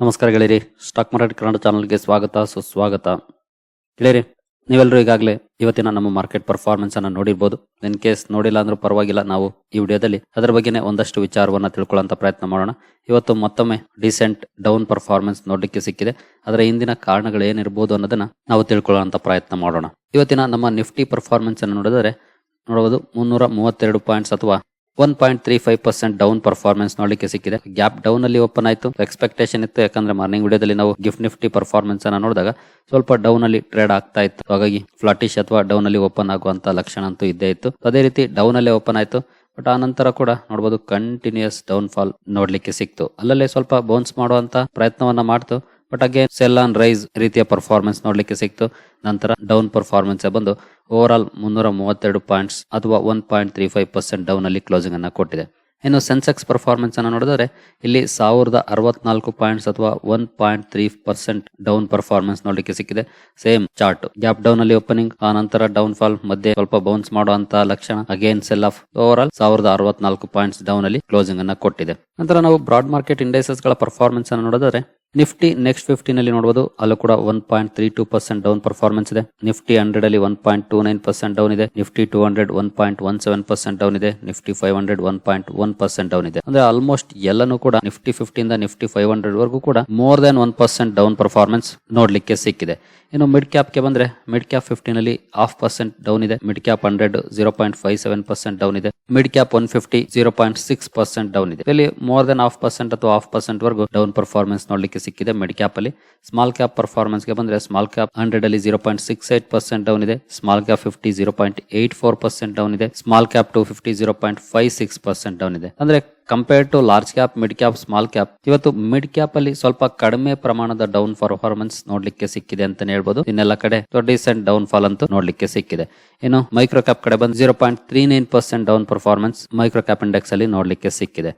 ನಮಸ್ಕಾರ ಗೆಳೆಯರಿ. Stock market Kannada ಚಾನಲ್ಗೆ ಸ್ವಾಗತ, ಸುಸ್ವಾಗತ. ಗೆಳೆಯರಿ, ನೀವೆಲ್ಲರೂ ಈಗಾಗಲೇ ಇವತ್ತಿನ ನಮ್ಮ ಮಾರ್ಕೆಟ್ ಪರ್ಫಾರ್ಮೆನ್ಸ್ ಅನ್ನು ನೋಡಿರ್ಬೋದು. ಇನ್ ಕೇಸ್ ನೋಡಿಲ್ಲ ಅಂದ್ರೂ ಪರವಾಗಿಲ್ಲ, ನಾವು ಈ ವಿಡಿಯೋದಲ್ಲಿ ಅದರ ಬಗ್ಗೆನೇ ಒಂದಷ್ಟು ವಿಚಾರವನ್ನ ತಿಳ್ಕೊಳ್ಳೋಂಥ ಪ್ರಯತ್ನ ಮಾಡೋಣ. ಇವತ್ತು ಮತ್ತೊಮ್ಮೆ ಡಿಸೆಂಟ್ ಡೌನ್ ಪರ್ಫಾರ್ಮೆನ್ಸ್ ನೋಡಲಿಕ್ಕೆ ಸಿಕ್ಕಿದೆ. ಅದರ ಹಿಂದಿನ ಕಾರಣಗಳು ಏನಿರ್ಬೋದು ಅನ್ನೋದನ್ನ ನಾವು ತಿಳ್ಕೊಳ್ಳೋಂಥ ಪ್ರಯತ್ನ ಮಾಡೋಣ. ಇವತ್ತಿನ ನಮ್ಮ ನಿಫ್ಟಿ ಪರ್ಫಾರ್ಮೆನ್ಸ್ ಅನ್ನು ನೋಡಿದರೆ, ನೋಡಬಹುದು, ಮುನ್ನೂರ ಮೂವತ್ತೆರಡು ಪಾಯಿಂಟ್ಸ್ ಅಥವಾ one point three five percent down performance ನೋಡಲಿಕ್ಕೆ ಸಿಕ್ಕಿದೆ. ಗ್ಯಾಪ್ ಡೌನ್ ಅಲ್ಲಿ ಓಪನ್ ಆಯಿತು. ಎಕ್ಸ್ಪೆಕ್ಟೇಷನ್ ಇತ್ತು. ಯಾಕಂದ್ರೆ ಮಾರ್ನಿಂಗ್ ವಿಡಿಯೋದಲ್ಲಿ ನಾವು ಗಿಫ್ಟ್ ನಿಫ್ಟಿ ಪರ್ಫಾರ್ಮೆನ್ಸ್ ಅನ್ನ ನೋಡಿದಾಗ ಸ್ವಲ್ಪ ಡೌನ್ ಅಲ್ಲಿ ಟ್ರೇಡ್ ಆಗ್ತಾ ಇತ್ತು. ಹಾಗಾಗಿ ಫ್ಲಾಟಿಶ್ ಅಥವಾ ಡೌನ್ ಅಲ್ಲಿ ಓಪನ್ ಆಗುವಂತ ಲಕ್ಷಣ ಅಂತೂ ಇದ್ದೇ ಇತ್ತು. ಅದೇ ರೀತಿ ಡೌನ್ ಅಲ್ಲೇ ಓಪನ್ ಆಯಿತು. ಬಟ್ ಆ ನಂತರ ಕೂಡ ನೋಡಬಹುದು ಕಂಟಿನ್ಯೂಸ್ ಡೌನ್ ಫಾಲ್ ನೋಡ್ಲಿಕ್ಕೆ ಸಿಕ್ತು. ಅಲ್ಲಲ್ಲೇ ಸ್ವಲ್ಪ ಬೌನ್ಸ್ ಮಾಡುವಂತ ಪ್ರಯತ್ನವನ್ನ ಮಾಡ್ತು. But again sell on rise ರೀತಿಯ ಪರ್ಫಾರ್ಮೆನ್ಸ್ ನೋಡ್ಲಿಕ್ಕೆ ಸಿಕ್ತು. ನಂತರ ಡೌನ್ ಪರ್ಫಾರ್ಮೆನ್ಸ್ ಬಂದು ಓವರ್ ಆಲ್ ಮುನ್ನೂರ ಮೂವತ್ತೆರಡು ಪಾಯಿಂಟ್ಸ್ ಅಥವಾ one point three five percent down ಅಲ್ಲಿ ಕ್ಲೋಸಿಂಗ್ ಅನ್ನ ಕೊಟ್ಟಿದೆ. ಇನ್ನು ಸೆನ್ಸೆಕ್ಸ್ ಪರ್ಫಾರ್ಮೆನ್ಸ್ ಅನ್ನು ನೋಡಿದರೆ ಇಲ್ಲಿ ಸಾವಿರದ ಅರವತ್ನಾಲ್ಕು ಪಾಯಿಂಟ್ಸ್ ಅಥವಾ one point three percent down performance ನೋಡ್ಲಿಕ್ಕೆ ಸಿಕ್ಕಿದೆ. ಸೇಮ್ ಚಾರ್ಟ್ ಗ್ಯಾಪ್ ಡೌನ್ ಅಲ್ಲಿ ಓಪನಿಂಗ್ ಆ ನಂತರ ಡೌನ್ ಫಾಲ್ ಮಧ್ಯೆ ಸ್ವಲ್ಪ ಬೌನ್ಸ್ ಮಾಡುವಂತ ಲಕ್ಷಣ again sell off overall ಸಾವಿರದ ಅರವತ್ನಾಲ್ಕು ಪಾಯಿಂಟ್ಸ್ ಡೌನ್ ಅಲ್ಲಿ ಕ್ಲೋಸಿಂಗ್ ಅನ್ನ ಕೊಟ್ಟಿದೆ. ನಂತರ ನಾವು ಬ್ರಾಡ್ ಮಾರ್ಕೆಟ್ ಇಂಡೈಸಸ್ಗಳ ಪರ್ಫಾರ್ಮೆನ್ಸ್ ಅನ್ನು ನೋಡಿದರೆ ನಿಫ್ಟಿ ನೆಕ್ಸ್ಟ್ ಫಿಫ್ಟಿನ್ ಅಲ್ಲಿ ನೋಡಬಹುದು ಅಲ್ಲೂ ಕೂಡ one point three two percent down performance ಇದೆ. ನಿಫ್ಟಿ ಹಂಡ್ರೆಡ್ ಅಲ್ಲಿ one point two nine percent down ಇದೆ. Nifty two hundred one point one seven percent down ಇದೆ. Nifty five hundred one point one percent down ಇದೆ. ಅಂದ್ರೆ almost ಎಲ್ಲನೂ ಕೂಡ Nifty fifty ಇಂದ Nifty five hundred ವರೆಗೂ ಕೂಡ more than one percent down performance ನೋಡ್ಲಿಕ್ಕೆ ಸಿಕ್ಕಿದೆ. ಇನ್ನು ಮಿಡ್ ಕ್ಯಾಪ್ಗೆ ಬಂದ್ರೆ ಮಿಡ್ ಕ್ಯಾಪ್ ಫಿಫ್ಟೀನ್ ಅಲ್ಲಿ ಹಾಫ್ ಪರ್ಸೆಂಟ್ ಡೌನ್ ಇದೆ. Mid cap hundred zero point five seven percent down ಇದೆ. Mid cap one fifty zero point six percent down ಇದೆ. ಇಲ್ಲಿ ಮೋರ್ ದನ್ ಹಾಫ್ ಪರ್ಸೆಂಟ್ ಅಥವಾ ಹಾಫ್ ಪರ್ಸೆಂಟ್ ವರೆಗೂ down performance ನೋಡ್ಲಿಕ್ಕೆ ಸಿಕ್ಕಿದೆ mid cap ಅಲ್ಲಿ small cap ಪರ್ಫಾರ್ಮೆನ್ಸ್ಗೆ ಬಂದ್ರೆ ಸ್ಮಾಲ್ ಕ್ಯಾಪ್ ಹಂಡ್ರೆಡ್ ಅಲ್ಲಿ zero point six eight percent down ಇದೆ. Small cap fifty zero point eight four percent down ಇದೆ. Small cap two fifty zero point five six percent down ಇದೆ. ಅಂದ್ರೆ compare to large cap mid cap small cap ಇವತ್ತು mid cap ಅಲ್ಲಿ ಸ್ವಲ್ಪ ಕಡಿಮೆ ಪ್ರಮಾಣದ down performance ನೋಡ್ಲಿಕ್ಕೆ ಸಿಕ್ಕಿದೆ ಅಂತಾನೆ ಹೇಳ್ಬೋದು. ಇನ್ನೆಲ್ಲ ಕಡೆ ಡಿಸೆಂಟ್ ಡೌನ್ ಫಾಲ್ ಅಂತೂ ನೋಡ್ಲಿಕ್ಕೆ ಸಿಕ್ಕಿದೆ. ಇನ್ನು ಮೈಕ್ರೋ ಕ್ಯಾಪ್ ಕಡೆ ಬಂದು zero point three nine percent down performance micro cap index ಅಲ್ಲಿ ನೋಡ್ಲಿಕ್ಕೆ ಸಿಕ್ಕಿದೆ.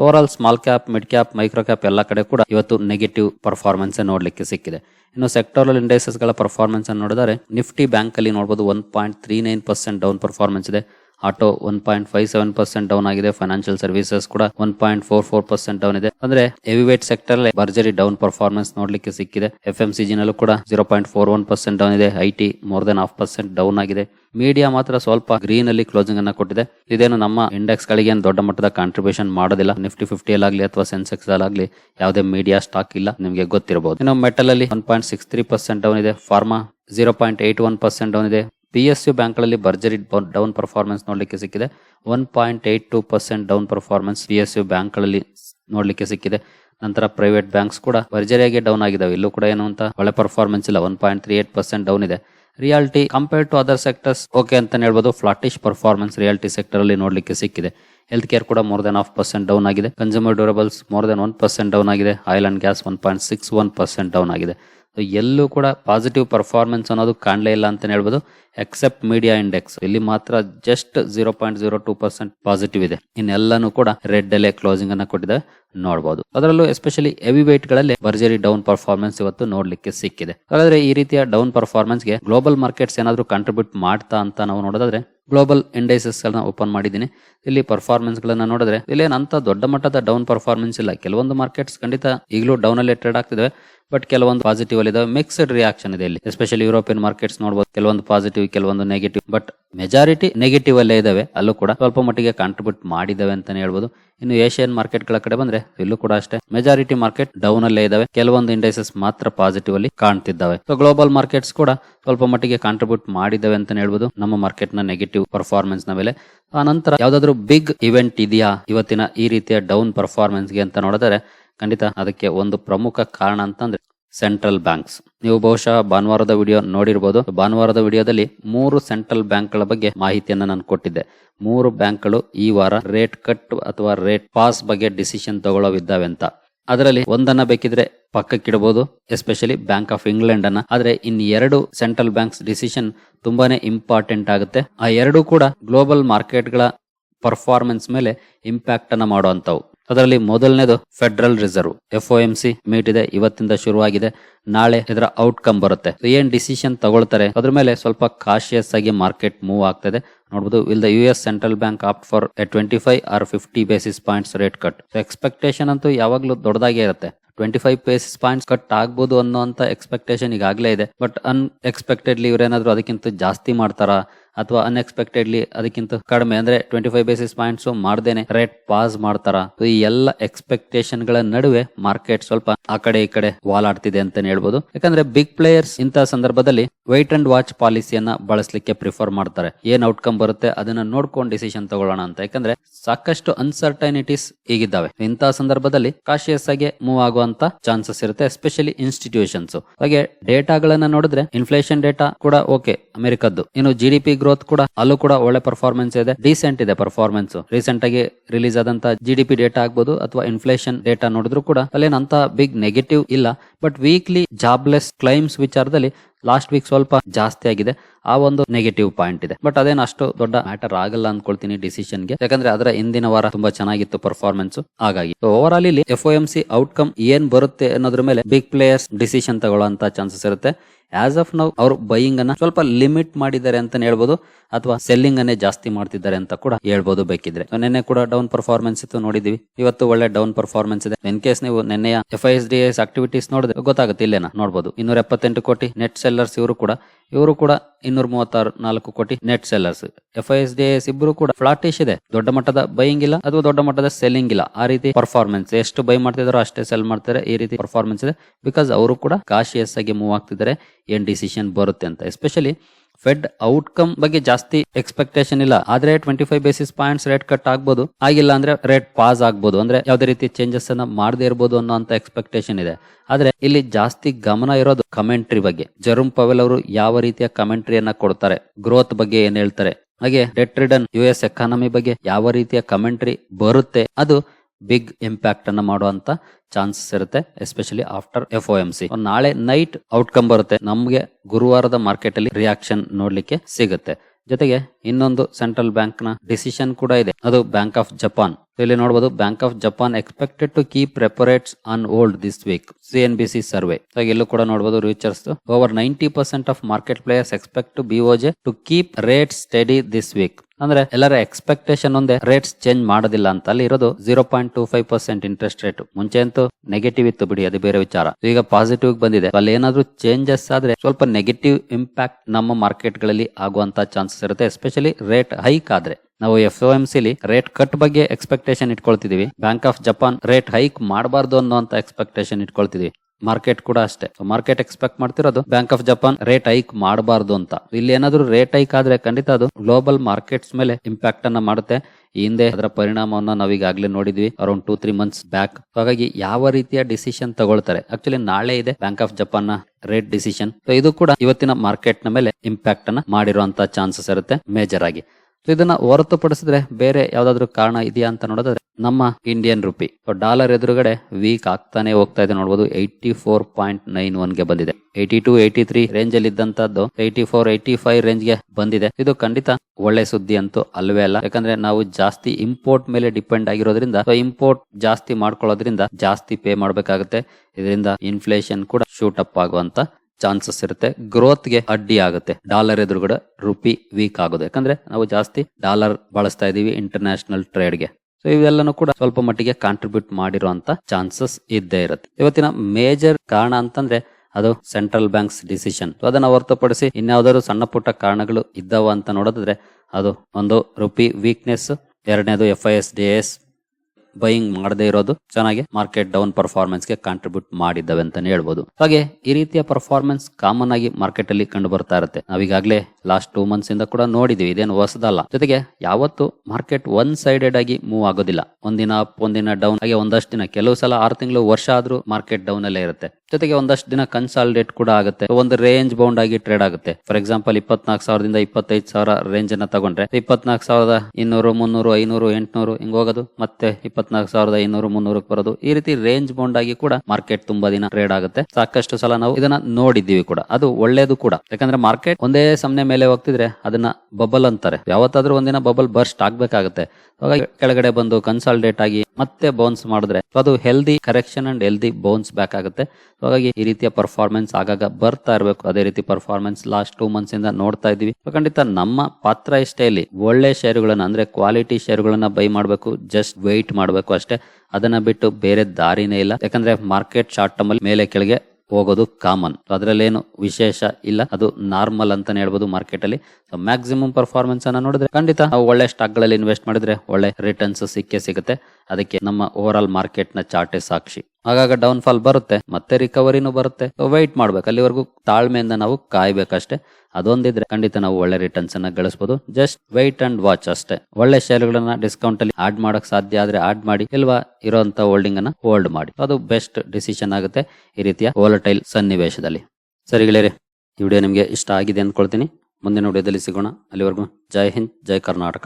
Over small cap mid cap micro cap ಎಲ್ಲ ಕಡೆ ಕೂಡ ಇವತ್ತು ನೆಗೆಟಿವ್ ಪರ್ಫಾರ್ಮೆನ್ಸ್ ನೋಡಲಿಕ್ಕೆ ಸಿಕ್ಕಿದೆ. ಇನ್ನು ಸೆಕ್ಟರಲ್ ಇಂಡೆಕ್ಸಸ್ಗಳ ಪರ್ಫಾರ್ಮೆನ್ಸ್ ಅನ್ನು ನೋಡಿದರೆ ನಿಫ್ಟಿ ಬ್ಯಾಂಕ್ ಅಲ್ಲಿ ನೋಡಬಹುದು one point three nine percent down performance ಇದೆ. Auto one point five seven percent down ಆಗಿದೆ. ಫೈನಾನ್ಷಿಯಲ್ ಸರ್ವಿಸಸ್ ಕೂಡ one point four four percent down ಇದೆ. ಅಂದ್ರೆ ಹೆವಿ ಹೆವಿವೇಟ್ ಸೆಕ್ಟರ್ ಭರ್ಜರಿ ಡೌನ್ ಪರ್ಫಾರ್ಮೆನ್ಸ್ ನೋಡ್ಲಿಕ್ಕೆ ಸಿಕ್ಕಿದೆ. ಎಫ್ ಎಂ ಸಿ ನಲ್ಲೂ ಕೂಡ zero point four one percent down ಇದೆ. I T more than half percent down ಆಗಿದೆ. ಮೀಡಿಯಾ ಮಾತ್ರ ಸ್ವಲ್ಪ ಗ್ರೀನ್ ಅಲ್ಲಿ ಕ್ಲೋಸಿಂಗ್ ಅನ್ನ ಕೊಟ್ಟಿದೆ. ಇದೇನು ನಮ್ಮ ಇಂಡೆಕ್ಸ್ ಗಳಿಗೆ ಏನು ದೊಡ್ಡ ಮಟ್ಟದ ಕಾಂಟ್ರಿಬ್ಯೂಷನ್ ಮಾಡೋದಿಲ್ಲ. ನಿಫ್ಟಿ ಫಿಫ್ಟಿ ಅಲ್ಲಾಗ್ಲಿ ಅಥವಾ ಸೆನ್ಸೆಕ್ಸ್ ಅಲ್ಲಾಗ್ಲಿ ಯಾವುದೇ ಮೀಡಿಯಾ ಸ್ಟಾಕ್ ಇಲ್ಲ. ನಿಮಗೆ ಗೊತ್ತಿರಬಹುದು ಇನ್ನು ಮೆಟಲ್ ಅಲ್ಲಿ one point six three percent down ಇದೆ. Pharma zero point eight one percent down ಇದೆ. ಪಿ ಎಸ್ ಯು ಬ್ಯಾಂಕ್ಗಳಲ್ಲಿ ಭರ್ಜರಿ ಡೌನ್ ಪರ್ಫಾರ್ಮೆನ್ಸ್ ನೋಡಲಿಕ್ಕೆ ಸಿಕ್ಕಿದೆ. One point eight two percent down performance P S U ಬ್ಯಾಂಕ್ಗಳಲ್ಲಿ ನೋಡಲಿಕ್ಕೆ ಸಿಕ್ಕಿದೆ. ನಂತರ ಪ್ರೈವೇಟ್ ಬ್ಯಾಂಕ್ಸ್ ಕೂಡ ಭರ್ಜರಿಯಾಗಿ ಡೌನ್ ಆಗಿದ್ದಾವೆ ಇಲ್ಲೂ ಕೂಡ ಏನು ಅಂತ ಒಳ್ಳೆ ಪರ್ಫಾರ್ಮೆನ್ಸ್ ಇಲ್ಲ. One point three eight percent down ಇದೆ. Realty compare to other sectors okay ಅಂತ ಹೇಳ್ಬೋದು. ಫ್ಲಾಟಿಶ್ ಪರ್ಫಾರ್ಮೆನ್ಸ್ ರಿಯಾಲಿಟಿ ಸೆಕ್ಟರ್ ಅಲ್ಲಿ ನೋಡಲಿಕ್ಕೆ ಸಿಕ್ಕಿದೆ. ಹೆಲ್ತ್ ಕೇರ್ ಕೂಡ more than half percent down ಆಗಿದೆ. Consumer durables more than one percent down ಆಗಿದೆ. Oil and gas one point six one percent down ಆಗಿದೆ. ಎಲ್ಲೂ ಕೂಡ ಪಾಸಿಟಿವ್ ಪರ್ಫಾರ್ಮೆನ್ಸ್ ಅನ್ನೋದು ಕಾಣಲೇ ಇಲ್ಲ ಅಂತ ಹೇಳ್ಬೋದು. ಎಕ್ಸೆಪ್ಟ್ ಮೀಡಿಯಾ ಇಂಡೆಕ್ಸ್ ಇಲ್ಲಿ ಮಾತ್ರ just zero point zero two percent positive ಇದೆ. ಇನ್ನೆಲ್ಲಾನು ಕೂಡ ರೆಡ್ ಅಲ್ಲೇ ಕ್ಲೋಸಿಂಗ್ ಅನ್ನ ಕೊಟ್ಟಿದೆ. ನೋಡಬಹುದು ಅದರಲ್ಲೂ ಎಸ್ಪೆಷಲಿ ಹೆವಿ ವೇಟ್ಗಳಲ್ಲಿ ಭರ್ಜರಿ ಡೌನ್ ಪರ್ಫಾರ್ಮೆನ್ಸ್ ಇವತ್ತು ನೋಡ್ಲಿಕ್ಕೆ ಸಿಕ್ಕಿದೆ. ಹಾಗಾದ್ರೆ ಈ ರೀತಿಯ ಡೌನ್ ಪರ್ಫಾರ್ಮೆನ್ಸ್ಗೆ ಗ್ಲೋಬಲ್ ಮಾರ್ಕೆಟ್ಸ್ ಏನಾದ್ರು ಕಾಂಟ್ರಿಬ್ಯೂಟ್ ಮಾಡ್ತಾ ಅಂತ ನಾವು ನೋಡೋದಾದ್ರೆ ಗ್ಲೋಬಲ್ ಇಂಡೈಸಸ್ ಗಳನ್ನ ಓಪನ್ ಮಾಡಿದ್ದೀನಿ. ಇಲ್ಲಿ ಪರ್ಫಾರ್ಮೆನ್ಸ್ ಗಳನ್ನ ನೋಡಿದ್ರೆ ಇಲ್ಲಿ ಅಂತ ದೊಡ್ಡ ಮಟ್ಟದ ಡೌನ್ ಪರ್ಫಾರ್ಮೆನ್ಸ್ ಇಲ್ಲ. ಕೆಲವೊಂದು ಮಾರ್ಕೆಟ್ಸ್ ಖಂಡಿತ ಈಗಲೂ ಡೌನ್ ಅಲ್ಲಿ ಟ್ರೇಡ್ ಆಗ್ತಿದೆ ಬಟ್ ಕೆಲವೊಂದು ಪಾಸಿಟಿವ್ ಅಲ್ಲಿ ಇದಾವೆ ಮಿಕ್ಸ್ಡ್ ರಿಯಾಕ್ಷನ್ ಇದೆ ಇಲ್ಲಿ. ಎಸ್ಪೆಷಲಿ ಯುರೋಪಿಯನ್ ಮಾರ್ಕೆಟ್ಸ್ ನೋಡಬಹುದು ಕೆಲವೊಂದು ಪಾಸಿಟಿವ್ ಕೆಲವೊಂದು ನೆಗೆಟಿವ್ ಬಟ್ ಮೆಜಾರಿಟಿ ನೆಗೆಟಿವ್ ಅಲ್ಲೇ ಇದಾವೆ. ಅಲ್ಲೂ ಕೂಡ ಸ್ವಲ್ಪ ಮಟ್ಟಿಗೆ ಕಾಂಟ್ರಿಬ್ಯೂಟ್ ಮಾಡಿದಾವೆ ಅಂತಾನೆ ಹೇಳ್ಬೋದು. ಇನ್ನು ಏಷ್ಯನ್ ಮಾರ್ಕೆಟ್ಗಳ ಕಡೆ ಬಂದ್ರೆ ಇಲ್ಲೂ ಕೂಡ ಅಷ್ಟೇ. ಮೆಜಾರಿಟಿ ಮಾರ್ಕೆಟ್ ಡೌನ್ ಅಲ್ಲೇ ಇದಾವೆ. ಕೆಲವೊಂದು ಇಂಡೈಸಸ್ ಮಾತ್ರ ಪಾಸಿಟಿವ್ ಅಲ್ಲಿ ಕಾಣ್ತಿದ್ದಾವೆ. ಸೊ ಗ್ಲೋಬಲ್ ಮಾರ್ಕೆಟ್ಸ್ ಕೂಡ ಸ್ವಲ್ಪ ಮಟ್ಟಿಗೆ ಕಾಂಟ್ರಿಬ್ಯೂಟ್ ಮಾಡಿದ್ದಾವೆ ಅಂತ ಹೇಳ್ಬೋದು. ನಮ್ಮ ಮಾರ್ಕೆಟ್ನ ನೆಗೆಟಿವ್ ಪರ್ಫಾರ್ಮೆನ್ಸ್ನ ಮೇಲೆ. ಆ ನಂತರ ಯಾವ್ದಾದ್ರು ಬಿಗ್ ಇವೆಂಟ್ ಇದೆಯಾ? ಇವತ್ತಿನ ಈ ರೀತಿಯ ಡೌನ್ ಪರ್ಫಾರ್ಮೆನ್ಸ್ಗೆ ಅಂತ ನೋಡಿದರೆ ಖಂಡಿತ ಅದಕ್ಕೆ ಒಂದು ಪ್ರಮುಖ ಕಾರಣ ಅಂತಂದ್ರೆ ಸೆಂಟ್ರಲ್ ಬ್ಯಾಂಕ್ಸ್. ನೀವು ಬಹುಶಃ ಭಾನುವಾರದ ವಿಡಿಯೋ ನೋಡಿರ್ಬೋದು. ಭಾನುವಾರದ ವಿಡಿಯೋದಲ್ಲಿ ಮೂರು ಸೆಂಟ್ರಲ್ ಬ್ಯಾಂಕ್ಗಳ ಬಗ್ಗೆ ಮಾಹಿತಿಯನ್ನ ನಾನು ಕೊಟ್ಟಿದ್ದೆ. ಮೂರು ಬ್ಯಾಂಕ್ಗಳು ಈ ವಾರ ರೇಟ್ ಕಟ್ ಅಥವಾ ರೇಟ್ ಪಾಸ್ ಬಗ್ಗೆ ಡಿಸಿಷನ್ ತಗೊಳ್ಳೋವಿದ್ದಾವೆ ಅಂತ. ಅದರಲ್ಲಿ ಒಂದನ್ನ ಬೇಕಿದ್ರೆ ಪಕ್ಕಕ್ಕಿಡಬಹುದು ಎಸ್ಪೆಷಲಿ ಬ್ಯಾಂಕ್ ಆಫ್ ಇಂಗ್ಲೆಂಡ್ ಅನ್ನ ಆದ್ರೆ ಇನ್ ಎರಡು ಸೆಂಟ್ರಲ್ ಬ್ಯಾಂಕ್ಸ್ ಡಿಸಿಷನ್ ತುಂಬಾನೇ ಇಂಪಾರ್ಟೆಂಟ್ ಆಗುತ್ತೆ. ಆ ಎರಡು ಕೂಡ ಗ್ಲೋಬಲ್ ಮಾರ್ಕೆಟ್ಗಳ ಪರ್ಫಾರ್ಮೆನ್ಸ್ ಮೇಲೆ ಇಂಪ್ಯಾಕ್ಟ್ ಅನ್ನ ಮಾಡುವಂತವು ಅದರಲ್ಲಿ ಮೊದಲನೇದು federal reserve F O M C meet ಇದೆ. ಇವತ್ತಿಂದ ಶುರುವಾಗಿದೆ. ನಾಳೆ ಇದರ ಔಟ್ಕಮ್ ಬರುತ್ತೆ. ಏನ್ ಡಿಸಿಷನ್ ತಗೊಳ್ತಾರೆ? ಅದ್ರ ಮೇಲೆ ಸ್ವಲ್ಪ ಕಾಶಿಯಸ್ ಆಗಿ ಮಾರ್ಕೆಟ್ ಮೂವ್ ಆಗ್ತದೆ. ನೋಡಬಹುದು will the U S central bank opt for a twenty five or fifty basis points rate cut expectation ಅಂತೂ ಯಾವಾಗ್ಲೂ ದೊಡ್ಡದಾಗೇ ಇರುತ್ತೆ. Twenty five basis points cut ಆಗ್ಬೋದು ಅನ್ನೋಂತ ಎಕ್ಸ್ಪೆಕ್ಟೇಷನ್ ಈಗಾಗಲೇ ಇದೆ. ಬಟ್ ಅನ್ಎಕ್ಸ್ಪೆಕ್ಟೆಡ್ಲಿ ಇವ್ರೇನಾದ್ರು ಅದಕ್ಕಿಂತ ಜಾಸ್ತಿ ಮಾಡ್ತಾರಾ? ಅಥವಾ ಅನ್ಎಕ್ಸ್ಪೆಕ್ಟೆಡ್ಲಿ ಅದಕ್ಕಿಂತ ಕಡಿಮೆ, ಅಂದ್ರೆ ಟ್ವೆಂಟಿ ಫೈವ್ ಬೇಸಿಸ್ ಪಾಯಿಂಟ್ಸ್ ಮಾಡ್ದೇನೆ ರೇಟ್ ಪಾಸ್ ಮಾಡ್ತಾರ. ಈ ಎಲ್ಲ ಎಕ್ಸ್ಪೆಕ್ಟೇಷನ್ಗಳ ನಡುವೆ ಮಾರ್ಕೆಟ್ ಸ್ವಲ್ಪ ಆ ಕಡೆ ಈ ಕಡೆ ವಾಲಾಡ್ತಿದೆ ಅಂತಾನೆ ಹೇಳ್ಬೋದು. ಯಾಕಂದ್ರೆ ಬಿಗ್ ಪ್ಲೇಯರ್ಸ್ ಇಂತಹ ಸಂದರ್ಭದಲ್ಲಿ ವೈಟ್ ಅಂಡ್ ವಾಚ್ ಪಾಲಿಸಿಯನ್ನ ಬಳಸಲಿಕ್ಕೆ ಪ್ರಿಫರ್ ಮಾಡ್ತಾರೆ. ಏನ್ ಔಟ್ಕಮ್ ಬರುತ್ತೆ ಅದನ್ನ ನೋಡ್ಕೊಂಡು ಡಿಸಿಷನ್ ತಗೊಳ್ಳೋಣ ಅಂತ. ಯಾಕಂದ್ರೆ ಸಾಕಷ್ಟು ಅನ್ಸರ್ಟನಿಟೀಸ್ ಈಗಿದ್ದಾವೆ. ಇಂತಹ ಸಂದರ್ಭದಲ್ಲಿ ಕಾಶಿಯಸ್ ಆಗಿ ಮೂವ್ ಆಗುವಂತ ಚಾನ್ಸಸ್ ಇರುತ್ತೆ ಎಸ್ಪೆಷಲಿ ಇನ್ಸ್ಟಿಟ್ಯೂಷನ್ಸ್ ಹಾಗೆ ಡೇಟಾಗಳನ್ನ ನೋಡಿದ್ರೆ ಇನ್ಫ್ಲೇಷನ್ ಡೇಟಾ ಕೂಡ ಓಕೆ ಅಮೆರಿಕದ್ದು. ಇನ್ನು ಜಿಡಿಪಿ ಗ್ರೋತ್ ಕೂಡ, ಅಲ್ಲೂ ಕೂಡ ಒಳ್ಳೆ ಪರ್ಫಾರ್ಮೆನ್ಸ್ ಇದೆ. ಡಿಸೆಂಟ್ ಇದೆ ಪರ್ಫಾರ್ಮೆನ್ಸ್ ರೀಸೆಂಟ್ ಆಗಿ ರಿಲೀಸ್ ಆದಂತ ಜಿ ಡಿ ಪಿ ಡೇಟಾ ಆಗ್ಬೋದು ಅಥವಾ ಇನ್ಫ್ಲೇಷನ್ ಡೇಟಾ ನೋಡಿದ್ರು ಕೂಡ ಅಲ್ಲೇನಂತ ಬಿಗ್ ನೆಗೆಟಿವ್ ಇಲ್ಲ. ಬಟ್ ವೀಕ್ಲಿ ಜಾಬ್ಲೆಸ್ ಕ್ಲೈಮ್ಸ್ ವಿಚಾರದಲ್ಲಿ ಲಾಸ್ಟ್ ವೀಕ್ ಸ್ವಲ್ಪ ಜಾಸ್ತಿ ಆಗಿದೆ. ಆ ಒಂದು ನೆಗೆಟಿವ್ ಪಾಯಿಂಟ್ ಇದೆ. ಬಟ್ ಅದೇನು ಅಷ್ಟು ದೊಡ್ಡ ಮ್ಯಾಟರ್ ಆಗಲ್ಲ ಅನ್ಕೊಳ್ತೀನಿ ಡಿಸಿಷನ್ಗೆ. ಯಾಕಂದ್ರೆ ಅದರ ಹಿಂದಿನ ವಾರ ತುಂಬಾ ಚೆನ್ನಾಗಿತ್ತು ಪರ್ಫಾರ್ಮೆನ್ಸ್ ಹಾಗಾಗಿ ಓವರ್ ಆಲ್ ಇಲ್ಲಿ ಎಫ್ ಎಂ ಸಿ ಔಟ್ಕಮ್ ಏನ್ ಬರುತ್ತೆ ಅನ್ನೋದ್ರ ಮೇಲೆ ಬಿಗ್ ಪ್ಲೇಯರ್ಸ್ ಡಿಸಿಷನ್ ತಗೊಳ್ಳೋ ಚಾನ್ಸಸ್ ಇರುತ್ತೆ. ಆಸ್ ಆಫ್ ನೌ ಅವರು ಬೈಯಿಂಗ್ ಅನ್ನ ಸ್ವಲ್ಪ ಲಿಮಿಟ್ ಮಾಡಿದ್ದಾರೆ ಅಂತ ಹೇಳ್ಬೋದು, ಅಥವಾ ಸೆಲ್ಲಿಂಗ್ ಅನ್ನೇ ಜಾಸ್ತಿ ಮಾಡ್ತಿದ್ದಾರೆ ಅಂತ ಕೂಡ ಹೇಳ್ಬೋದು ಬೇಕಿದ್ರೆ. ನಿನ್ನೆ ಕೂಡ ಡೌನ್ ಪರ್ಫಾರ್ಮೆನ್ಸ್ ಇತ್ತು ನೋಡಿದೀವಿ ಇವತ್ತು ಒಳ್ಳೆ ಡೌನ್ ಪರ್ಫಾರ್ಮೆನ್ಸ್ ಇದೆ. ಇನ್ ಕೇಸ್ ನೀವು ನಿನ್ನೆಯ F I S D S activities ನೋಡಿದ್ರೆ ಗೊತ್ತಾಗುತ್ತೆ, ಇಲ್ಲೇನ? ನೋಡಬಹುದು ಇನ್ನೂರ ಎಪ್ಪತ್ತೆಂಟು ಕೋಟಿ ನೆಟ್ ಸೆಲ್ಲರ್ಸ್ ಇವರು ಕೂಡ ಇವರು ಕೂಡ ಇನ್ನೂರ ಮೂವತ್ತಾರು ನಾಲ್ಕು ಕೋಟಿ net sellers F I S D S ಇಬ್ಬರು ಕೂಡ ಫ್ಲಾಟಿಶ್ ಇದೆ. ದೊಡ್ಡ ಮಟ್ಟದ ಬೈಯಿಂಗ್ ಇಲ್ಲ ಅಥವಾ ದೊಡ್ಡ ಮಟ್ಟದ ಸೆಲ್ಲಿಂಗ್ ಇಲ್ಲ. ಆ ರೀತಿ ಪರ್ಫಾರ್ಮೆನ್ಸ್ ಎಷ್ಟು ಬೈ ಮಾಡ್ತಿದಾರೋ ಅಷ್ಟೇ ಸೆಲ್ ಮಾಡ್ತಾರೆ. ಈ ರೀತಿ ಪರ್ಫಾರ್ಮೆನ್ಸ್ ಇದೆ. ಬಿಕಾಸ್ ಅವರು ಕೂಡ ಕಾಶಿಯಸ್ ಆಗಿ ಮೂವ್ ಆಗ್ತಿದ್ದಾರೆ. ಏನ್ ಡಿಸಿಷನ್ ಬರುತ್ತೆ ಅಂತ. ಎಸ್ಪೆಷಲಿ ಫೆಡ್ ಔಟ್ಕಮ್ ಬಗ್ಗೆ ಜಾಸ್ತಿ ಎಕ್ಸ್ಪೆಕ್ಟೇಷನ್ ಇಲ್ಲ. ಆದ್ರೆ twenty five basis points rate cut ಆಗ್ಬೋದು. ಆಗಿಲ್ಲ ಅಂದ್ರೆ ರೇಟ್ ಪಾಸ್ ಆಗ್ಬೋದು. ಅಂದ್ರೆ ಯಾವ್ದೇ ರೀತಿ ಚೇಂಜಸ್ ಅನ್ನ ಮಾಡದೇ ಇರ್ಬೋದು ಅನ್ನೋ ಅಂತ ಎಕ್ಸ್ಪೆಕ್ಟೇಷನ್ ಇದೆ. ಆದ್ರೆ ಇಲ್ಲಿ ಜಾಸ್ತಿ ಗಮನ ಇರೋದು ಕಮೆಂಟ್ರಿ ಬಗ್ಗೆ. ಜರುಮ್ ಪವೆಲ್ ಅವರು ಯಾವ ರೀತಿಯ ಕಮೆಂಟ್ರಿಯನ್ನ ಕೊಡ್ತಾರೆ? ಗ್ರೋತ್ ಬಗ್ಗೆ ಏನ್ ಹೇಳ್ತಾರೆ? ಹಾಗೆ debt ridden U S economy ಬಗ್ಗೆ ಯಾವ ರೀತಿಯ ಕಮೆಂಟ್ರಿ ಬರುತ್ತೆ? ಅದು ಬಿಗ್ ಇಂಪ್ಯಾಕ್ಟ್ ಅನ್ನ ಮಾಡುವಂತ ಚಾನ್ಸಸ್ ಇರುತ್ತೆ especially after F O M C ನಾಳೆ ನೈಟ್ ಔಟ್ಕಮ್ ಬರುತ್ತೆ, ನಮ್ಗೆ ಗುರುವಾರದ ಮಾರ್ಕೆಟ್ ಅಲ್ಲಿ ರಿಯಾಕ್ಷನ್ ನೋಡ್ಲಿಕ್ಕೆ ಸಿಗುತ್ತೆ. ಜೊತೆಗೆ ಇನ್ನೊಂದು ಸೆಂಟ್ರಲ್ ಬ್ಯಾಂಕ್ನ ಡಿಸಿಷನ್ ಕೂಡ ಇದೆ, ಅದು ಬ್ಯಾಂಕ್ ಆಫ್ ಜಪಾನ್ ಇಲ್ಲಿ ನೋಡಬಹುದು bank of Japan expected to keep repo rates on hold this week C N B C survey ಇಲ್ಲೂ ಕೂಡ ನೋಡಬಹುದು researchers over ninety percent of market players expect to BOJ to keep rate steady this week ಅಂದ್ರೆ ಎಲ್ಲರ expectation ಒಂದೇ rates change ಮಾಡೋದಿಲ್ಲ ಅಂತ ಅಲ್ಲಿ ಇರೋದು zero point two five percent interest rate ಮುಂಚೆ ಅಂತೂ ನೆಗೆಟಿವ್ ಇತ್ತು ಬಿಡಿ, ಅದು ಬೇರೆ ವಿಚಾರ. ಈಗ ಪಾಸಿಟಿವ್ ಬಂದಿದೆ. ಅಲ್ಲಿ ಏನಾದ್ರೂ ಚೇಂಜಸ್ ಆದ್ರೆ ಸ್ವಲ್ಪ ನೆಗೆಟಿವ್ ಇಂಪ್ಯಾಕ್ಟ್ ನಮ್ಮ ಮಾರ್ಕೆಟ್ಗಳಲ್ಲಿ ಆಗುವಂತ ಚಾನ್ಸಸ್ ಇರುತ್ತೆ ಎಸ್ಪೆಷಲಿ ರೇಟ್ ಹೈಕ್ ಆದ್ರೆ. ನಾವು ಎಫ್ ಒ ಎಂ ಸಿಲಿ ರೇಟ್ ಕಟ್ ಬಗ್ಗೆ expectation ಇಟ್ಕೊಳ್ತಿದೀವಿ. Bank of Japan rate hike ಮಾಡಬಾರ್ದು ಅನ್ನುವಂತ ಎಕ್ಸ್ಪೆಕ್ಟೇಷನ್ ಇಟ್ಕೊಳ್ತಿದೀವಿ. ಮಾರ್ಕೆಟ್ ಕೂಡ ಅಷ್ಟೇ. ಮಾರ್ಕೆಟ್ ಎಕ್ಸ್ಪೆಕ್ಟ್ ಮಾಡ್ತಿರೋದು bank of Japan rate hike ಮಾಡಬಾರ್ದು ಅಂತ. ಇಲ್ಲಿ ಏನಾದ್ರು ರೇಟ್ ಹೈಕ್ ಆದ್ರೆ ಖಂಡಿತ ಅದು ಗ್ಲೋಬಲ್ ಮಾರ್ಕೆಟ್ಸ್ ಮೇಲೆ ಇಂಪ್ಯಾಕ್ಟ್ ಅನ್ನ ಮಾಡುತ್ತೆ. ಈ ಹಿಂದೆ ಅದರ ಪರಿಣಾಮವನ್ನ ನಾವೀಗಾಗಲೇ ನೋಡಿದ್ವಿ around two three months back ಹಾಗಾಗಿ ಯಾವ ರೀತಿಯ ಡಿಸಿಷನ್ ತಗೊಳ್ತಾರೆ? ಆಕ್ಚುಲಿ ನಾಳೆ ಇದೆ ಬ್ಯಾಂಕ್ ಆಫ್ ಜಪಾನ್ನ ರೇಟ್ ಡಿಸಿಷನ್ ಇದು ಕೂಡ ಇವತ್ತಿನ ಮಾರ್ಕೆಟ್ನ ಮೇಲೆ ಇಂಪ್ಯಾಕ್ಟ್ ಅನ್ನ ಮಾಡಿರುವಂತ ಚಾನ್ಸಸ್ ಇರುತ್ತೆ ಮೇಜರ್ ಆಗಿ. ಇದನ್ನ ಹೊರತುಪಡಿಸಿದ್ರೆ ಬೇರೆ ಯಾವ್ದಾದ್ರು ಕಾರಣ ಇದೆಯಾ ಅಂತ ನೋಡೋದಾದ್ರೆ, ನಮ್ಮ ಇಂಡಿಯನ್ ರುಪಿ ಡಾಲರ್ ಎದುರುಗಡೆ ವೀಕ್ ಆಗ್ತಾನೆ ಹೋಗ್ತಾ ಇದೆ ನೋಡಬಹುದು ಏಯ್ಟಿ ಫೋರ್ ಪಾಯಿಂಟ್ ನೈನ್ ಒನ್ಗೆ ಬಂದಿದೆ. Eighty two eighty three range ಅಲ್ಲಿ ಇದ್ದಂತದ್ದು ಏಯ್ಟಿ ಫೋರ್ ಏಯ್ಟಿ ಫೈವ್ ರೇಂಜ್ಗೆ ಬಂದಿದೆ. ಇದು ಖಂಡಿತ ಒಳ್ಳೆ ಸುದ್ದಿ ಅಂತೂ ಅಲ್ವೇ ಅಲ್ಲ. ಯಾಕಂದ್ರೆ ನಾವು ಜಾಸ್ತಿ ಇಂಪೋರ್ಟ್ ಮೇಲೆ ಡಿಪೆಂಡ್ ಆಗಿರೋದ್ರಿಂದ ಇಂಪೋರ್ಟ್ ಜಾಸ್ತಿ ಮಾಡ್ಕೊಳ್ಳೋದ್ರಿಂದ ಜಾಸ್ತಿ ಪೇ ಮಾಡ್ಬೇಕಾಗುತ್ತೆ. ಇದರಿಂದ ಇನ್ಫ್ಲೇಷನ್ ಕೂಡ ಶೂಟ್ ಅಪ್ ಆಗುವಂತ ಚಾನ್ಸಸ್ ಇರುತ್ತೆ. ಗ್ರೋತ್ಗೆ ಅಡ್ಡಿ ಆಗುತ್ತೆ. ಡಾಲರ್ ಎದುರುಗಡೆ ರುಪಿ ವೀಕ್ ಆಗೋದು. ಯಾಕಂದ್ರೆ ನಾವು ಜಾಸ್ತಿ ಡಾಲರ್ ಬಳಸ್ತಾ ಇದೀವಿ ಇಂಟರ್ನ್ಯಾಷನಲ್ ಟ್ರೇಡ್ಗೆ ಸೊ ಇವೆಲ್ಲನೂ ಕೂಡ ಸ್ವಲ್ಪ ಮಟ್ಟಿಗೆ ಕಾಂಟ್ರಿಬ್ಯೂಟ್ ಮಾಡಿರುವಂತ ಚಾನ್ಸಸ್ ಇದ್ದೇ ಇರುತ್ತೆ. ಇವತ್ತಿನ ಮೇಜರ್ ಕಾರಣ ಅಂತಂದ್ರೆ ಅದು ಸೆಂಟ್ರಲ್ ಬ್ಯಾಂಕ್ಸ್ ಡಿಸಿಷನ್ ಅದನ್ನ ಹೊರತುಪಡಿಸಿ ಇನ್ಯಾವುದಾದ್ರು ಸಣ್ಣ ಪುಟ್ಟ ಕಾರಣಗಳು ಇದ್ದಾವ ಅಂತ ನೋಡೋದಾದ್ರೆ ಅದು ಒಂದು ರುಪಿ ವೀಕ್ನೆಸ್ ಎರಡನೇದು F I S D S buying ಮಾಡದೇ ಇರೋದು, ಚೆನ್ನಾಗಿ ಮಾರ್ಕೆಟ್ ಡೌನ್ ಪರ್ಫಾರ್ಮೆನ್ಸ್ಗೆ ಕಾಂಟ್ರಿಬ್ಯೂಟ್ ಮಾಡಿದ್ದಾವೆ ಅಂತಾನೆ ಹೇಳ್ಬೋದು. ಹಾಗೆ ಈ ರೀತಿಯ ಪರ್ಫಾರ್ಮೆನ್ಸ್ ಕಾಮನ್ ಆಗಿ ಮಾರ್ಕೆಟ್ ಅಲ್ಲಿ ಕಂಡು ಬರ್ತಾ ಇರುತ್ತೆ. ನಾವೀಗಾಗಲೇ ಲಾಸ್ಟ್ ಟೂ ಮಂತ್ಸ್ ಇಂದ ಕೂಡ ನೋಡಿದೀವಿ, ಇದೇನು ಹೊಸದಲ್ಲ. ಜೊತೆಗೆ ಯಾವತ್ತು ಮಾರ್ಕೆಟ್ ಒನ್ ಸೈಡೆಡ್ ಆಗಿ ಮೂವ್ ಆಗೋದಿಲ್ಲ. ಒಂದಿನ ಅಪ್ ಒಂದಿನ ಡೌನ್ ಹಾಗೆ ಒಂದಷ್ಟು ದಿನ, ಕೆಲವು ಸಲ ಆರು ತಿಂಗಳು ವರ್ಷ ಆದ್ರೂ ಮಾರ್ಕೆಟ್ ಡೌನ್ ಅಲ್ಲೇ ಇರುತ್ತೆ. ಜೊತೆಗೆ ಒಂದಷ್ಟು ದಿನ ಕನ್ಸಾಲಿಡೇಟ್ ಕೂಡ ಆಗುತ್ತೆ. ಒಂದು ರೇಂಜ್ ಬೌಂಡ್ ಆಗಿ ಟ್ರೇಡ್ ಆಗುತ್ತೆ. ಫಾರ್ ಎಕ್ಸಾಂಪಲ್ ಇಪ್ಪತ್ನಾಲ್ಕು ಸಾವಿರದಿಂದ ಇಪ್ಪತ್ತೈದು ಸಾವಿರ ರೇಂಜ್ ಅನ್ನ ತಗೊಂಡ್ರೆ ಇಪ್ಪತ್ನಾಲ್ಕು ಸಾವಿರದ ಇನ್ನೂರು, ಮುನ್ನೂರು, ಐನೂರು, ಎಂಟುನೂರು ಹಿಂಗ್ ಹೋಗೋದು? ಮತ್ತೆ ಇಪ್ಪತ್ನಾಲ್ಕು ಸಾವಿರದ ಐನೂರು ಮುನ್ನೂರಕ್ಕೆ ಬರೋದು. ಈ ರೀತಿ ರೇಂಜ್ ಬೌಂಡ್ ಆಗಿ ಕೂಡ ಮಾರ್ಕೆಟ್ ತುಂಬಾ ದಿನ ಟ್ರೇಡ್ ಆಗುತ್ತೆ. ಸಾಕಷ್ಟು ಸಲ ನಾವು ಇದನ್ನ ನೋಡಿದ್ದೀವಿ ಕೂಡ. ಅದು ಒಳ್ಳೇದು ಕೂಡ. ಯಾಕಂದ್ರೆ ಮಾರ್ಕೆಟ್ ಒಂದೇ ಸಮನೆ ಮೇಲೆ ಹೋಗ್ತಿದ್ರೆ ಅದನ್ನ ಬಬಲ್ ಅಂತಾರೆ. ಯಾವತ್ತಾದ್ರೂ ಒಂದಿನ ಬಬಲ್ ಬರ್ಸ್ಟ್ ಆಗ್ಬೇಕಾಗುತ್ತೆ. ಕೆಳಗಡೆ ಬಂದು ಕನ್ಸಾಲ್ಡೇಟ್ ಆಗಿ ಮತ್ತೆ ಬೌನ್ಸ್ ಮಾಡಿದ್ರೆ. ಅದು healthy correction and healthy bounce back ಆಗುತ್ತೆ. ಹಾಗಾಗಿ ಈ ರೀತಿಯ ಪರ್ಫಾರ್ಮೆನ್ಸ್ ಆಗಾಗ ಬರ್ತಾ ಇರಬೇಕು. ಅದೇ ರೀತಿ ಪರ್ಫಾರ್ಮೆನ್ಸ್ ಲಾಸ್ಟ್ ಟೂ ಮಂತ್ಸ್ ಇಂದ ನೋಡ್ತಾ ಇದೀವಿ ಖಂಡಿತ ನಮ್ಮ ಪಾತ್ರ ಇಷ್ಟೇ ಇಲ್ಲಿ. ಒಳ್ಳೆ ಶೇರುಗಳನ್ನ ಅಂದ್ರೆ ಕ್ವಾಲಿಟಿ ಶೇರುಗಳನ್ನ ಬೈ ಮಾಡಬೇಕು. ಜಸ್ಟ್ ವೆಯ್ಟ್ ಮಾಡಬೇಕು ಅಷ್ಟೇ. ಅದನ್ನ ಬಿಟ್ಟು ಬೇರೆ ದಾರಿನೇ ಇಲ್ಲ. ಯಾಕಂದ್ರೆ ಮಾರ್ಕೆಟ್ ಶಾರ್ಟ್ ಟರ್ಮ್ ಅಲ್ಲಿ ಮೇಲೆ ಕೆಳಗೆ ಹೋಗೋದು ಕಾಮನ್ ಅದರಲ್ಲೇನು ವಿಶೇಷ ಇಲ್ಲ. ಅದು ನಾರ್ಮಲ್ ಅಂತಾನೆ ಹೇಳ್ಬೋದು ಮಾರ್ಕೆಟ್ ಅಲ್ಲಿ. ಸೊ ಮ್ಯಾಕ್ಸಿಮಮ್ ಪರ್ಫಾರ್ಮೆನ್ಸ್ ಅನ್ನ ನೋಡಿದ್ರೆ ಖಂಡಿತ ನಾವು ಒಳ್ಳೆ ಸ್ಟಾಕ್ಗಳಲ್ಲಿ ಇನ್ವೆಸ್ಟ್ ಮಾಡಿದ್ರೆ ಒಳ್ಳೆ ರಿಟರ್ನ್ಸ್ ಸಿಕ್ಕೇ ಸಿಗುತ್ತೆ. ಅದಕ್ಕೆ ನಮ್ಮ ಓವರ್ ಆಲ್ ಮಾರ್ಕೆಟ್ನ ಚಾರ್ಟೆ ಸಾಕ್ಷಿ. ಆಗಾಗ ಡೌನ್ ಫಾಲ್ ಬರುತ್ತೆ, ಮತ್ತೆ ರಿಕವರಿನೂ ಬರುತ್ತೆ. ವೈಟ್ ಮಾಡ್ಬೇಕು. ಅಲ್ಲಿವರೆಗೂ ತಾಳ್ಮೆಯಿಂದ ನಾವು ಕಾಯ್ಬೇಕಷ್ಟೇ. ಅದೊಂದಿದ್ರೆ ಖಂಡಿತ ನಾವು ಒಳ್ಳೆ ರಿಟರ್ನ್ಸ್ ಅನ್ನ ಗಳಿಸಬಹುದು ಜಸ್ಟ್ ವೈಟ್ ಅಂಡ್ ವಾಚ್ ಅಷ್ಟೇ. ಒಳ್ಳೆ ಶೇರ್ಗಳನ್ನ ಡಿಸ್ಕೌಂಟ್ ಅಲ್ಲಿ ಆಡ್ ಮಾಡಕ್ ಸಾಧ್ಯ ಆದ್ರೆ ಆಡ್ ಮಾಡಿ, ಇಲ್ವಾ ಇರೋಂತ ಹೋಲ್ಡಿಂಗ್ ಅನ್ನ ಹೋಲ್ಡ್ ಮಾಡಿ. ಅದು ಬೆಸ್ಟ್ ಡಿಸಿಷನ್ ಆಗುತ್ತೆ ಈ ರೀತಿಯ ವೋಲಟೈಲ್ ಸನ್ನಿವೇಶದಲ್ಲಿ. ಸರಿ ಗೆಳೆಯರೆ, ಈ ವಿಡಿಯೋ ನಿಮಗೆ ಇಷ್ಟ ಆಗಿದೆ ಅಂದ್ಕೊಳ್ತೀನಿ ಮುಂದಿನ ವಿಡಿಯೋದಲ್ಲಿ ಸಿಗೋಣ. ಅಲ್ಲಿವರೆಗೂ ಜೈ ಹಿಂದ್, ಜೈ ಕರ್ನಾಟಕ.